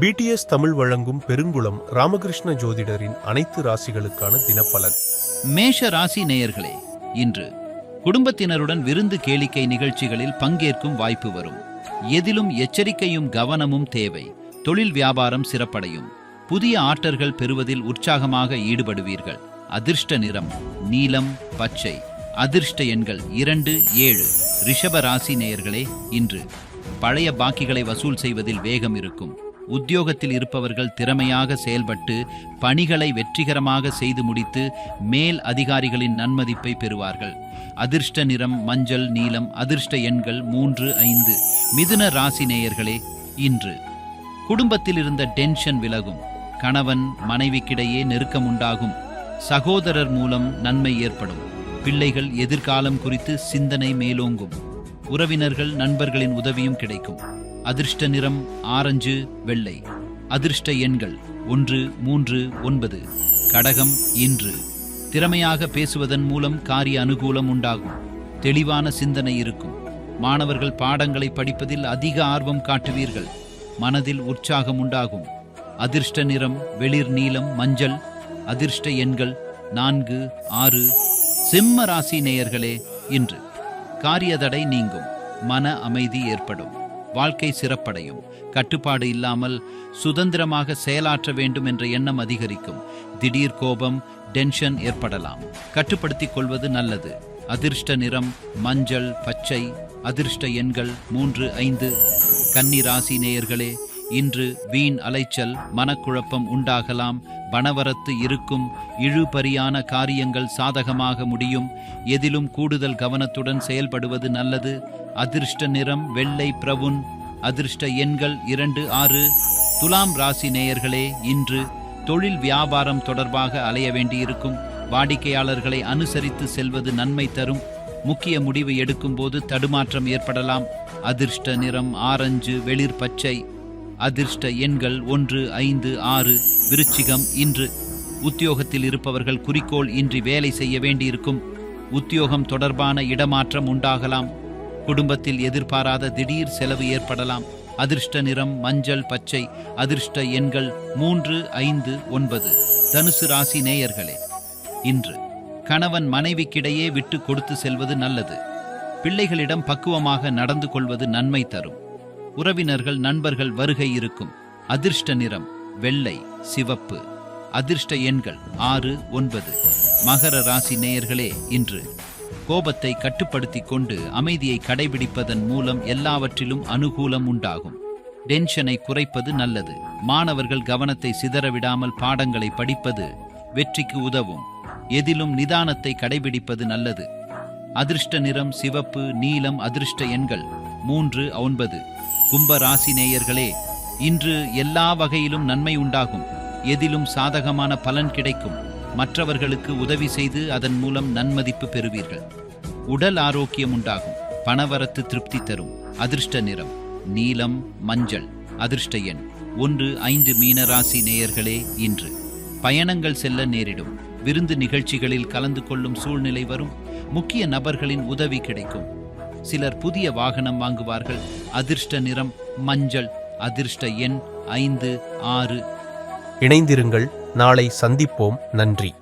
BDS Tamil வழங்கும் பெருங்குளம் ராமகிருஷ்ண ஜோதிடரின் அனைத்து ராசிகளுக்கான தினப்பலன். மேஷ ராசி நேயர்களே இன்று குடும்பத்தினருடன் விருந்து கேளிக்கை நிகழ்ச்சிகளில் பங்கேற்கும் வாய்ப்பு வரும். எதிலும் எச்சரிக்கையும் கவனமும் தேவை. தொழில் வியாபாரம் சிறப்படையும். புதிய ஆர்டர்கள் பெறுவதில் உற்சாகமாக ஈடுபடுவீர்கள். அதிர்ஷ்ட நிறம் நீலம் பச்சை. அதிர்ஷ்ட எண்கள் இரண்டு ஏழு. ரிஷப ராசி நேயர்களே இன்று பழைய பாக்கிகளை வசூல் செய்வதில் வேகம் இருக்கும். உத்தியோகத்தில் இருப்பவர்கள் திறமையாக செயல்பட்டு பணிகளை வெற்றிகரமாக செய்து முடித்து மேல் அதிகாரிகளின் நன்மதிப்பை பெறுவார்கள். அதிர்ஷ்ட நிறம் மஞ்சள் நீலம் அதிர்ஷ்ட எண்கள் மூன்று ஐந்து. மிதுன ராசி நேயர்களே இன்று. குடும்பத்தில் இருந்த டென்ஷன் விலகும். கணவன் மனைவிக்கிடையே நெருக்கம் உண்டாகும். சகோதரர் மூலம் நன்மை ஏற்படும். பிள்ளைகள் எதிர்காலம் குறித்து சிந்தனை மேலோங்கும். உறவினர்கள் நண்பர்களின் உதவியும் கிடைக்கும். அதிர்ஷ்ட நிறம் ஆரஞ்சு வெள்ளை. அதிர்ஷ்ட எண்கள் ஒன்று மூன்று ஒன்பது. கடகம் இன்று. திறமையாக பேசுவதன் மூலம் காரிய அனுகூலம் உண்டாகும். தெளிவான சிந்தனை இருக்கும். மாணவர்கள் பாடங்களை படிப்பதில் அதிக ஆர்வம் காட்டுவீர்கள். மனதில் உற்சாகம் உண்டாகும். அதிர்ஷ்ட நிறம் வெளிர் நீலம் மஞ்சள். அதிர்ஷ்ட எண்கள் நான்கு ஆறு. சிம்ம ராசி நேயர்களே இன்று. காரிய தடை நீங்கும். மன அமைதி ஏற்படும். வாழ்க்கை சிறப்படையும். கட்டுப்பாடு இல்லாமல் சுதந்திரமாக செயலாற்ற வேண்டும் என்ற எண்ணம் அதிகரிக்கும். திடீர் கோபம் டென்ஷன் ஏற்படலாம். கட்டுப்படுத்திக் கொள்வது நல்லது. அதிர்ஷ்ட நிறம் மஞ்சள் பச்சை அதிர்ஷ்ட எண்கள் மூன்று ஐந்து. கன்னி ராசி நேயர்களே இன்று வீண் அலைச்சல் மனக்குழப்பம் உண்டாகலாம். பணவரத்து இருக்கும் இழுபறியான காரியங்கள் சாதகமாக முடியும். எதிலும் கூடுதல் கவனத்துடன் செயல்படுவது நல்லது. அதிர்ஷ்ட நிறம் வெள்ளை பிரவுன். அதிர்ஷ்ட எண்கள் இரண்டு ஆறு. துலாம் ராசி நேயர்களே இன்று தொழில் வியாபாரம் தொடர்பாக அலைய வேண்டியிருக்கும். வாடிக்கையாளர்களை அனுசரித்து செல்வது நன்மை தரும். முக்கிய முடிவு எடுக்கும்போது தடுமாற்றம் ஏற்படலாம். அதிர்ஷ்ட நிறம் ஆரஞ்சு வெளிர் பச்சை. அதிர்ஷ்ட எண்கள் ஒன்று ஐந்து ஆறு விருச்சிகம் இன்று. உத்தியோகத்தில் இருப்பவர்கள் குறிக்கோள் இன்றி வேலை செய்ய வேண்டியிருக்கும். உத்தியோகம் தொடர்பான இடமாற்றம் உண்டாகலாம். குடும்பத்தில் எதிர்பாராத திடீர் செலவு ஏற்படலாம். அதிர்ஷ்ட நிறம் மஞ்சள் பச்சை. அதிர்ஷ்ட எண்கள் மூன்று ஐந்து ஒன்பது. தனுசு ராசி நேயர்களே இன்று. கணவன் மனைவிக்கிடையே விட்டு கொடுத்து செல்வது நல்லது. பிள்ளைகளிடம் பக்குவமாக நடந்து கொள்வது நன்மை தரும். உறவினர்கள் நண்பர்கள் வருகை இருக்கும். அதிர்ஷ்ட நிறம் வெள்ளை சிவப்பு. அதிர்ஷ்ட எண்கள் ஆறு ஒன்பது. மகர ராசி நேயர்களே இன்று கோபத்தை கட்டுப்படுத்திக் கொண்டு அமைதியை கடைபிடிப்பதன் மூலம் எல்லாவற்றிலும் அனுகூலம் உண்டாகும். டென்ஷனை குறைப்பது நல்லது. மாணவர்கள் கவனத்தை சிதறவிடாமல் பாடங்களை படிப்பது வெற்றிக்கு உதவும். எதிலும் நிதானத்தை கடைபிடிப்பது நல்லது. அதிர்ஷ்ட நிறம் சிவப்பு நீலம் அதிர்ஷ்ட எண்கள் மூன்று ஒன்பது. கும்ப ராசி நேயர்களே இன்று எல்லா வகையிலும் நன்மை உண்டாகும். எதிலும் சாதகமான பலன் கிடைக்கும். மற்றவர்களுக்கு உதவி செய்து அதன் மூலம் நன்மதிப்பு பெறுவீர்கள். உடல் ஆரோக்கியம் உண்டாகும். பணவரத்து திருப்தி தரும். அதிர்ஷ்ட நிறம். நீலம் மஞ்சள். அதிர்ஷ்ட எண். ஒன்று ஐந்து மீனராசி நேயர்களே இன்று. பயணங்கள் செல்ல நேரிடும். விருந்து நிகழ்ச்சிகளில் கலந்து கொள்ளும் சூழ்நிலை வரும். முக்கிய நபர்களின் உதவி கிடைக்கும். சிலர் புதிய வாகனம் வாங்குவார்கள். அதிர்ஷ்ட நிறம் மஞ்சள். அதிர்ஷ்ட எண் ஐந்து ஆறு. இணைந்திருங்கள். நாளை சந்திப்போம். நன்றி.